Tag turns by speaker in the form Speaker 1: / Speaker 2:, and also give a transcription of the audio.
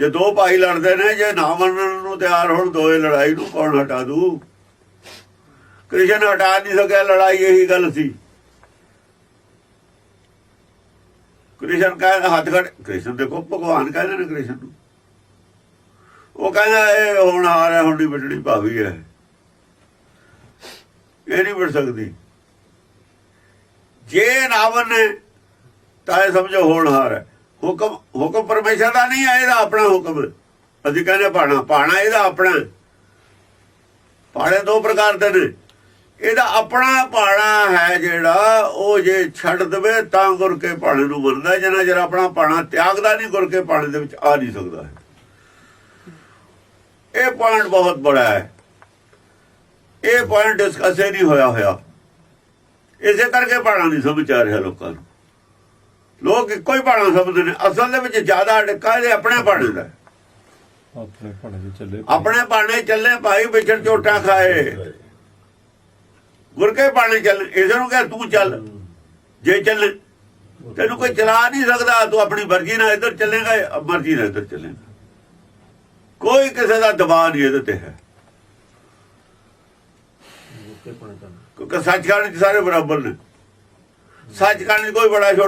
Speaker 1: ਜੇ ਦੋ ਭਾਈ ਲੜਦੇ ਨੇ, ਜੇ ਨਾ ਮੰਨਣ ਨੂੰ ਤਿਆਰ ਹੋਣ, ਦੋਏ ਲੜਾਈ ਨੂੰ ਕੌਣ ਹਟਾ ਦੂ? ਕ੍ਰਿਸ਼ਨ ਹਟਾ ਨਹੀਂ ਸਕਿਆ, ਲੜਾਈ ਇਹੀ ਗੱਲ ਸੀ। ਕ੍ਰਿਸ਼ਨ ਕਹਿੰਦਾ ਹੱਥ ਖੜ, ਕ੍ਰਿਸ਼ਨ ਦੇਖੋ, ਭਗਵਾਨ ਕਹਿੰਦੇ ਨੇ ਕ੍ਰਿਸ਼ਨ ਨੂੰ। ਉਹ ਕਹਿੰਦਾ, ਇਹ ਹੁਣ ਹਾਰ ਹੈ, ਹੁਣ ਦੀ ਵੱਡਣੀ ਭਾਵੀ ਹੈ। ਇਹ ਨਹੀਂ ਬਣ ਸਕਦੀ। ਜੇ ਨਾਵਨ ਨੇ ਤਾਂ ਇਹ ਸਮਝੋ ਹੁਣ ਹਾਰ ਹੈ। ਹੁਕਮ ਹੁਕਮ ਪਰਮੇਸ਼ਰ ਦਾ ਨਹੀਂ ਹੈ ਇਹਦਾ ਆਪਣਾ ਹੁਕਮ। ਅਸੀਂ ਕਹਿੰਦੇ ਪਾਣਾ ਪਾਣਾ ਇਹਦਾ ਆਪਣਾ। ਹੈ। ਦੋ ਪ੍ਰਕਾਰ ਦੇ ਨੇ। ਇਹਦਾ ਆਪਣਾ ਪਾਣਾ ਹੈ ਜਿਹੜਾ, ਉਹ ਜੇ ਛੱਡ ਦਵੇ ਤਾਂ ਗੁਰ ਕੇ ਪਾਣੇ ਨੂੰ ਮੰਨਦਾ ਜਨਾ ਜਰਾ ਆਪਣਾ ਪਾਣਾ ਤਿਆਗਦਾ ਨਹੀਂ, ਗੁਰ ਕੇ ਪਾਣੇ ਦੇ ਵਿੱਚ ਆ ਨਹੀਂ ਸਕਦਾ। ਇਹ ਪੁਆਇੰਟ ਬਹੁਤ ਬੜਾ ਹੈ। ਇਹ ਪੁਆਇੰਟ ਡਿਸਕਸ ਹੀ ਨਹੀਂ ਹੋਇਆ ਹੋਇਆ। ਇਸੇ ਕਰਕੇ ਪਾਣਾ ਨਹੀਂ ਸਮਝ ਆ ਰਿਹਾ ਲੋਕਾਂ ਨੂੰ। ਲੋਕ ਇੱਕੋ ਹੀ ਪਾਣਾ ਸਮਝਦੇ ਨੇ। ਅਸਲ ਦੇ ਵਿੱਚ ਜ਼ਿਆਦਾ ਅੜਕਾ ਇਹਦੇ ਆਪਣੇ ਪਾਣੇ ਦਾ।
Speaker 2: ਆਪਣੇ ਭਾਣੇ ਦੇ ਚੱਲੇ
Speaker 1: ਆਪਣੇ ਪਾਣੇ ਚੱਲੇ ਭਾਈ ਵਿਛੜ ਝੋਟਾ ਖਾਏ। ਗੁਰ ਕੇ ਚੱਲ ਇਸ ਨੂੰ ਕਹ ਤੂੰ ਚੱਲ। ਜੇ ਚੱਲ ਤੈਨੂੰ ਕੋਈ ਚਲਾ ਨਹੀਂ ਸਕਦਾ ਤੂੰ ਆਪਣੀ ਮਰਜ਼ੀ ਨਾਲ ਇੱਧਰ ਚੱਲੇਗਾ ਮਰਜ਼ੀ ਨਾਲ ਇੱਧਰ ਚੱਲੇਗਾ। ਕੋਈ ਕਿਸੇ ਦਾ ਦਬਾਅ ਨਹੀਂ ਇਹਦੇ ਤੇ ਹੈ। ਕਿਉਂਕਿ ਸੱਚਖੰਡ ਸਾਰੇ ਬਰਾਬਰ ਨੇ। ਸੱਚਖੰਡ 'ਚ ਕੋਈ ਬੜਾ ਛੋਟਾ